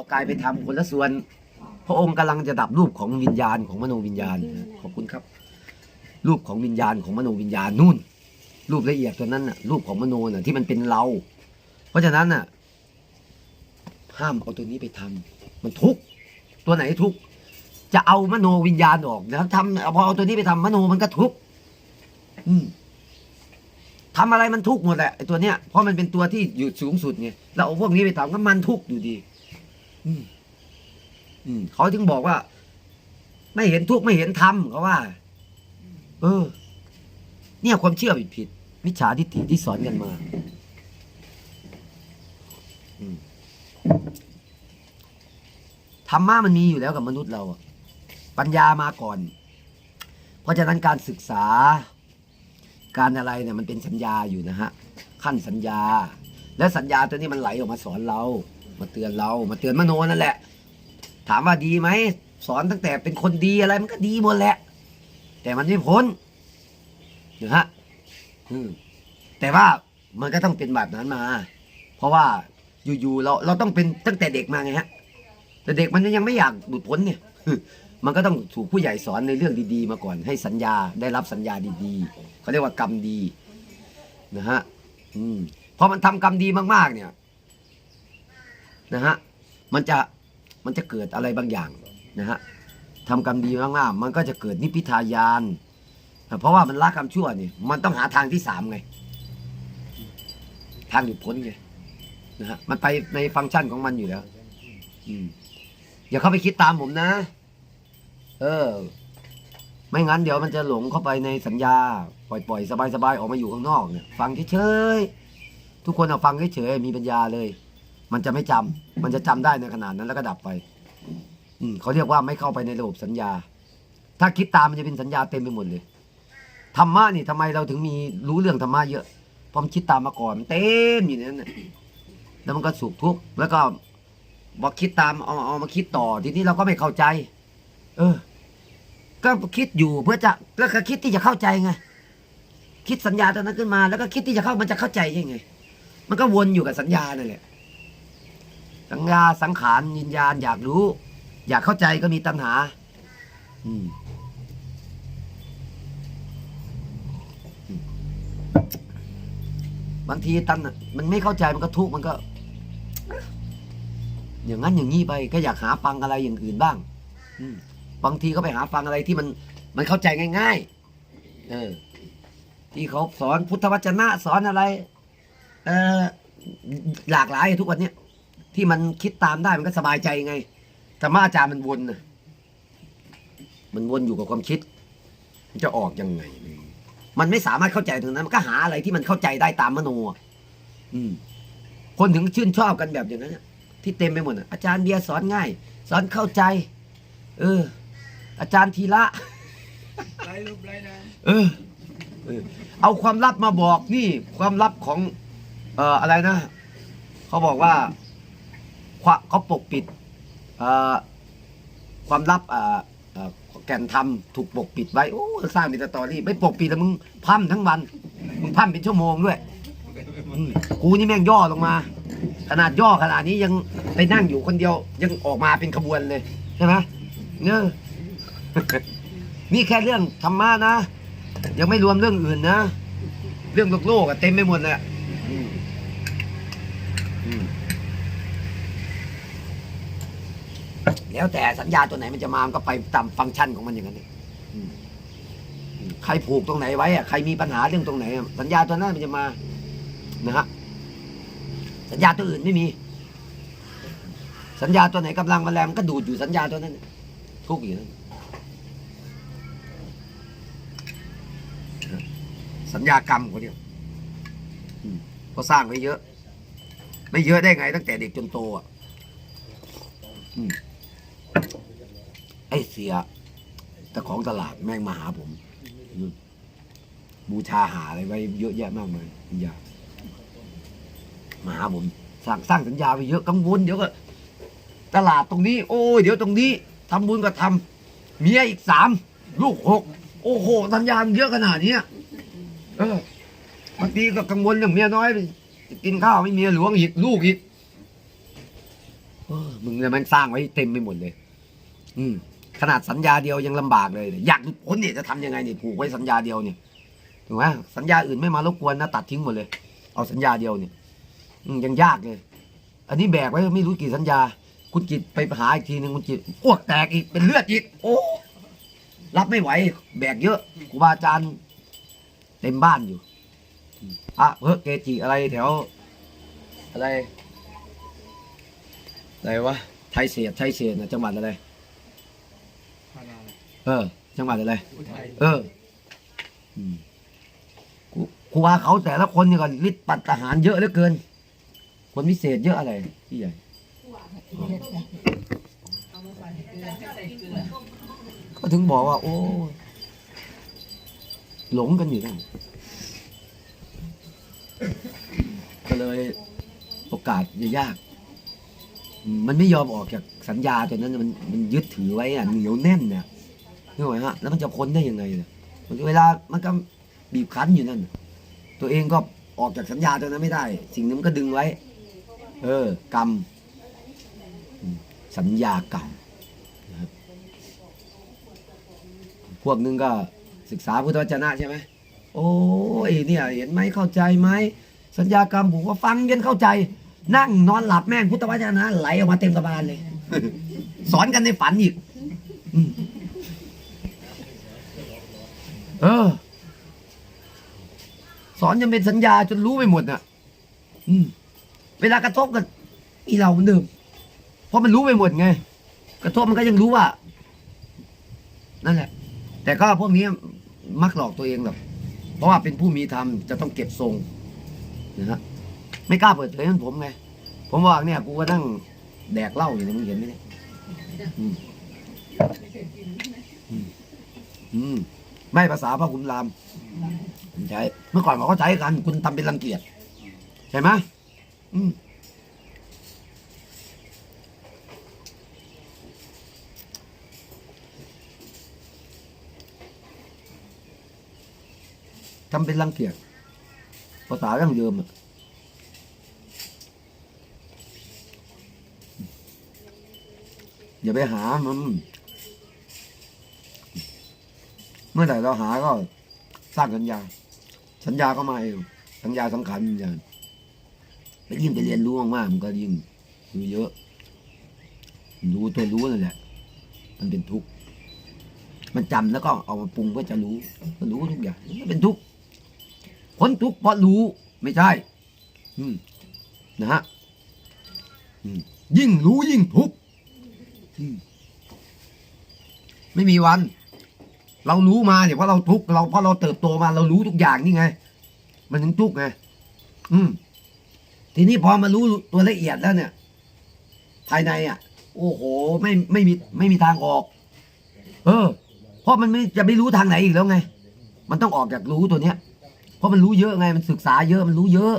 เอากายไปทำคนละส่วน พระองค์กำลังจะดับรูปของวิญญาณของมโนวิญญาณ ขอบคุณครับ รูปของวิญญาณของมโนวิญญาณนู่น รูปละเอียดตัวนั้นน่ะ รูปของมโนน่ะที่มันเป็นเรา เพราะฉะนั้นน่ะ ห้ามเอาตัวนี้ไปทำมันทุกตัวไหนทุกจะเอามโนวิญญาณออกแล้วทำพอเอาตัวนี้ไปทำมโนมันก็ทุกอืมทำอะไรมันทุกข์หมดแหละไอ้ตัวเนี้ยเพราะมันเป็นตัวที่อยู่สูงสุดไงเราเอาพวกนี้ไปทำก็มันทุกข์อยู่ดี อืม อืม เขาถึงบอกว่า ไม่เห็นทุกข์ไม่เห็นธรรมเขาว่า เออ เนี่ยความเชื่อผิดผิดๆมิจฉาทิฏฐิที่สอนกันมา อืมธรรมะมันมีอยู่แล้วกับมนุษย์เราปัญญามาก่อน เพราะฉะนั้นการศึกษา การอะไรเนี่ยมันเป็นสัญญาอยู่นะฮะ ขั้นสัญญา และสัญญาตัวนี้มันไหลออกมาสอนเรา มาเตือนเรามาเตือนมโนนั่นแหละ ถามว่าดีไหมสอนตั้งแต่เป็นคนดีอะไรมันก็ดีหมดแหละ แต่มันไม่พ้นนะฮะอืมแต่ว่ามันก็ต้องเป็นแบบนั้นมา เพราะว่าอยู่ๆเราเราต้องเป็นตั้งแต่เด็กมาไงฮะ แต่เด็กมันยังไม่อยากหลุดพ้นเนี่ย มันก็ต้องถูกผู้ใหญ่สอนในเรื่องดีๆ มาก่อน ให้สัญญาได้รับสัญญาดีๆเขาเรียกว่ากรรมดีนะฮะ อืมพอมันทำกรรมดีมากๆเนี่ย นะฮะมันจะมันจะเกิดอะไรบางอย่างนะฮะทำกรรมดีมากๆมันก็จะเกิดนิพพิทายาน เพราะว่ามันละกรรมชั่วนี่มันต้องหาทางที่สามไง ทางหลุดพ้นไงนะฮะมันไปในฟังก์ชันของมันอยู่แล้วอืมอย่าเข้าไปคิดตามผมนะ เออ ไม่งั้นเดี๋ยวมันจะหลงเข้าไปในสัญญา ปล่อยๆ สบายๆ ออกมาอยู่ข้างนอกเนี่ย ฟังเฉยๆ ทุกคนเอาฟังเฉยๆ มีปัญญาเลย มันจะไม่จำมันจะจำได้ในขนาดนั้นแล้วก็ดับไป อืมเขาเรียกว่าไม่เข้าไปในระบบสัญญา ถ้าคิดตามมันจะเป็นสัญญาเต็มไปหมดเลยธรรมะนี่ทำไมเราถึงมีรู้เรื่องธรรมะเยอะเพราะมันคิดตามมาก่อนเต็มอยู่ในนั้นน่ะแล้วมันก็สุขทุกข์แล้วก็บอกคิดตามเอาเอามาคิดต่อทีนี้เราก็ไม่เข้าใจ เออ ก็คิดอยู่เพื่อจะแล้วก็คิดที่จะเข้าใจไงคิดสัญญาตอนนั้นขึ้นมา แล้วก็คิดที่จะเข้ามันจะเข้าใจยังไง มันก็วนอยู่กับสัญญานั่นแหละ สัญญาสังขารวิญญาณอยากรู้ อยากเข้าใจก็มีตัณหา อืมบางทีตันมันไม่เข้าใจมันก็ทุกข์มันก็ อย่างนั้นอย่างนี้ไปก็อยากหาฟังอะไรอย่างอื่นบ้าง อืมบางทีก็ไปหาฟังอะไรที่มัน มันเข้าใจง่าย ๆ เออ ที่เขาสอนพุทธวจนะสอนอะไร เออหลากหลายทุกวันเนี้ย ที่มันคิดตามได้มันก็สบายใจไงธรรมะอาจารย์มันวนนะมันวนอยู่กับความคิด มันจะออกยังไง มันไม่สามารถเข้าใจตรงนั้น มันก็หาอะไรที่มันเข้าใจได้ตามมโนอะอืม คนถึงชื่นชอบกันแบบอย่างนั้นอะที่เต็มไปหมดอะอาจารย์เบียร์สอนง่าย สอนเข้าใจ เออ อาจารย์ทีละไรรูปไรนะเออเออเอาความลับมาบอกนี่ ความลับของ เอ่ออะไรนะ เขาบอกว่าควะ เขาปกปิดความลับแก่นธรรมถูกปกปิดไว้โอ้สร้างเป็นสตอรี่ไม่ปกปิดแล้วมึงพั่มทั้งวัน มึงพั่มเป็นชั่วโมงด้วยกูนี่แม่งย่อลงมา ขนาดย่อขนาดนี้ยังไปนั่งอยู่คนเดียว ยังออกมาเป็นขบวนเลยใช่ไหมเนอะนี่แค่เรื่องธรรมะนะ ยังไม่รวมเรื่องอื่นนะ เรื่องโลกโลกอะเต็มไปหมดเลยอะอืมอืม แล้วแต่สัญญาตัวไหนมันจะมามันก็ไปตามฟังก์ชันของมันอย่างนั้นเองใครผูกตรงไหนไว้อะใครมีปัญหาเรื่องตรงไหนอะสัญญาตัวนั้นมันจะมานะฮะสัญญาตัวอื่นไม่มี สัญญาตัวไหนกำลังมาแรงมันก็ดูดอยู่สัญญาตัวนั้น ทุกอยู่นั่นสัญญากรรมเขาเรียวกอืมเขาสร้างไว้เยอะ ไม่เยอะได้ไงตั้งแต่เด็กจนโตอะ อืม ไอ้เสียแต่ของตลาดแม่งมาหาผม บูชาหาอะไรไว้เยอะแยะมากมายสัญญามาหาผมสร้างสร้างสัญญาไปเยอะกังวลเดี๋ยวก็ ตลาดตรงนี้ โอ้ยเดี๋ยวตรงนี้ทำบุญก็ทำเมียอีกสามลูกหกโอ้โหสัญญาเยอะขนาดเนี้ยเออบางทีก็กังวลเรื่องเมียน้อยกินข้าวไม่เมียหลวงอีกลูกอีกเออมึงเนี่ยมันสร้างไว้เต็มไปหมดเลย อืม ขนาดสัญญาเดียวยังลำบากเลย อยากดุพ้นเนี่ยจะทำยังไงเนี่ยผูกไว้สัญญาเดียวเนี่ยถูกไหมสัญญาอื่นไม่มารบกวนนะตัดทิ้งหมดเลย เอาสัญญาเดียวเนี่ยยังยากเลย อันนี้แบกไว้ไม่รู้กี่สัญญา คุณจิตไปหาอีกทีหนึ่งคุณจิตอ้วกแตกอีกเป็นเลือดอีกโอ้รับไม่ไหว แบกเยอะครูบาอาจารย์เต็มบ้านอยู่อืมพระเพิกเกจิอะไรแถว อะไรอะไรวะไทยเสียไทยเสียนะจังหวัดอะไร ออ จังหวัดอะไร เอออืมครูครูบาเขาแต่ละคนนี่ก็ฤทธิ์ปัตตหารเยอะเหลือเกิน คนพิเศษเยอะอะไรพี่ใหญ่ก็ถึงบอกว่า โอ้หลงกันอยู่นั่นก็เลยโอกาสจะยาก มันไม่ยอมออกจากสัญญาตัวนั้นมันมันยึดถือไว้อะเหนียวแน่นเนี่ย นึกไหมฮะแล้วมันจะพ้นได้ยังไงเนี่ยเวลามันก็บีบคั้นอยู่นั่น ตัวเองก็ออกจากสัญญาตัวนั้นไม่ได้ สิ่งนึงก็ดึงไว้ เออ กรรม สัญญากรรมนะครับพวกนึงก็ศึกษาพุทธวจนะใช่ไหมโอ้ยเนี่ยเห็นไหมเข้าใจไหมสัญญากรรมผมว่าฟังยันเข้าใจ นั่งนอนหลับแม่งพุทธวจนะไหลออกมาเต็มกระบาลเลย สอนกันในฝันอีกอืม เออ สอนยังเป็นสัญญาจนรู้ไปหมดน่ะ อืม เวลากระทบกันอีเราเหมือนเดิม เพราะมันรู้ไปหมดไง กระทบมันก็ยังรู้ว่า นั่นแหละ แต่ก็พวกนี้มักหลอกตัวเองหรอก เพราะว่าเป็นผู้มีธรรมจะต้องเก็บทรงนะฮะไม่กล้าเปิดเผยเหมือนผมไง ผมว่าเนี่ยกูก็นั่งแดกเหล้าอยู่เนี่ยมึงเห็นไหมเนี่ยอืมอืม ไม่ภาษาพระขุนรามใช้เมื่อก่อนเขาก็ใช้กัน คุณทำเป็นรังเกียจใช่ไหมอืมทำเป็นรังเกียจภาษาดั้งเดิมอะอย่าไปหามัน เมื่อไหร่เราหาก็สร้างสัญญา สัญญาก็มาเองสัญญาสำคัญอย่างแล้วยิ่งไปเรียนรู้มากๆมันก็ยิ่งรู้เยอะ รู้ตัวรู้นั่นแหละ มันเป็นทุกข์มันจำแล้วก็เอามาปรุงก็จะรู้ก็รู้ทุกอย่างมันเป็นทุกข์พ้นทุกข์เพราะรู้ไม่ใช่ อืมนะฮะยิ่งรู้ยิ่งทุกข์ไม่มีวัน เรารู้มาเนี่ยว่าเราทุกข์เราเพราะเราเติบโตมาเรารู้ทุกอย่างนี่ไง มันถึงทุกข์ไงอืม ทีนี้พอมารู้ตัวละเอียดแล้วเนี่ย ภายในอะ โอ้โห ไม่ไม่มีไม่มีทางออก เออ เพราะมันไม่จะไม่รู้ทางไหนอีกแล้วไง มันต้องออกจากรู้ตัวเนี้ย เพราะมันรู้เยอะไง มันศึกษาเยอะมันรู้เยอะ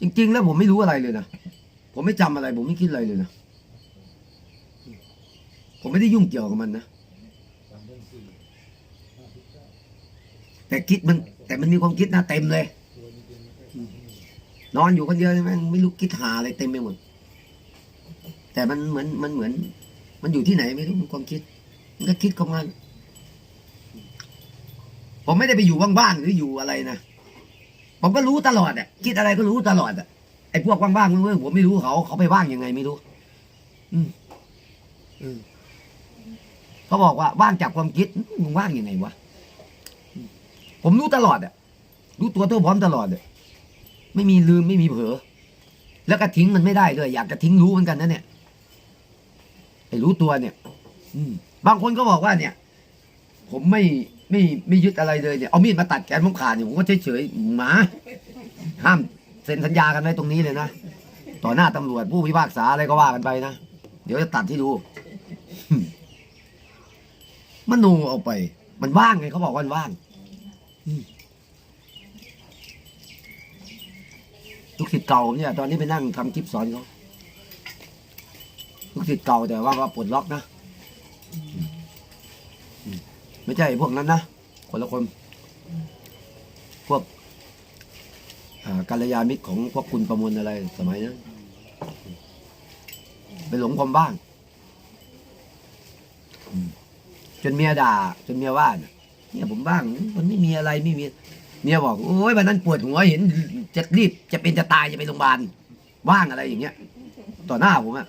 จริง ๆ แล้วผมไม่รู้อะไรเลยนะผมไม่จำอะไร ผมไม่คิดอะไรเลยนะผมไม่ได้ยุ่งเกี่ยวกับมันนะ แต่คิดมัน แต่มันมีความคิดนะเต็มเลย นอนอยู่คนเดียวใช่ไหมไม่รู้คิดหาอะไรเต็มไปหมด แต่มันเหมือนมันเหมือน มันอยู่ที่ไหนไม่รู้มันความคิด มันก็คิดของมันผมไม่ได้ไปอยู่ว่างๆหรืออยู่อะไรนะผมก็รู้ตลอดอะคิดอะไรก็รู้ตลอดอะไอ้พวกว่างๆเมื่อผมไม่รู้เขาเขาไปว่างยังไงไม่รู้ อืมอืมเขาบอกว่าว่างจากความคิดมึงว่างยังไงวะ ผมรู้ตลอดอะรู้ตัวตัวพร้อมตลอดอะไม่มีลืมไม่มีเผลอแล้วก็ทิ้งมันไม่ได้ด้วย อยากจะทิ้งรู้เหมือนกันนะเนี่ยไอ้รู้ตัวเนี่ย อืม บางคนก็บอกว่าเนี่ย ผมไม่ไม่ไม่ยึดอะไรเลยเนี่ยเอามีดมาตัดแขนผมขาดเนี่ยผมก็เฉยเฉยหมาห้ามเซ็นสัญญากันไว้ตรงนี้เลยนะต่อหน้าตำรวจผู้พิพากษาอะไรก็ว่ากันไปนะเดี๋ยวจะตัดที่ดูมโนเอาไป มันว่างไงเขาบอกว่ามันว่าง ลูกศิษย์เก่าเนี่ย ตอนนี้ไปนั่งทำคลิปสอนเขาลูกศิษย์เก่าแต่ว่าว่าปลดล็อกนะไม่ใช่พวกนั้นนะคนละคน พวกอ่ากัลยาณมิตรของพวกคุณประมวลอะไรสมัยนั้นไปหลงความว่างจนเมียด่าจนเมียว่านี่ย เนี่ยผมว่างมันไม่มีอะไรไม่มีเมียบอกโอ้ยวันนั้นปวดหัวเห็นจะรีบจะเป็นจะตายจะไปโรงพยาบาลว่างอะไรอย่างเงี้ย ต่อหน้าผมอะ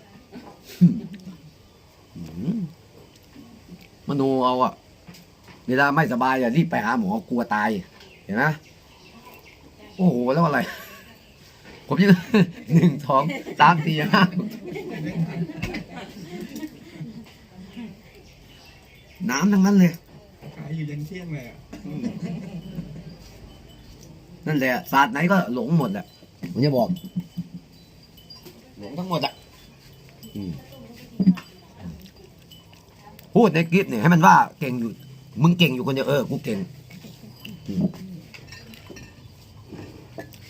มโนเอาอะเวลาไม่สบายอะรีบไปหาหมอกลัวตาย เห็นไหมโอ้โหแล้วอะไร ผมยังหนึ่งสองสามสี่ห้าน้ำทั้งนั้นเลย อยู่ยันเที่ยงเลยอะนั่นแหละศาสตร์ไหนก็หลงหมดแหละผมจะบอก หลงทั้งหมดอะพูดในคลิปเนี่ยให้มันว่าเก่งอยู่ มึงเก่งอยู่คนเดียวเออกูเก่ง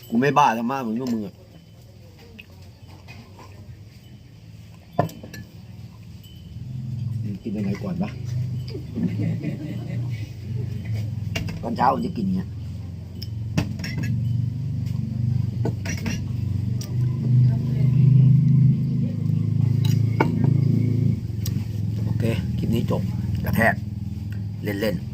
กูไม่บ้าแล้วมากเหมือนพวกมึงอะอืมกินยังไงก่อนปะ ตอนเช้าผมจะกินเนี้ยโอเค คลิปนี้จบ กระแทก เล่น ๆ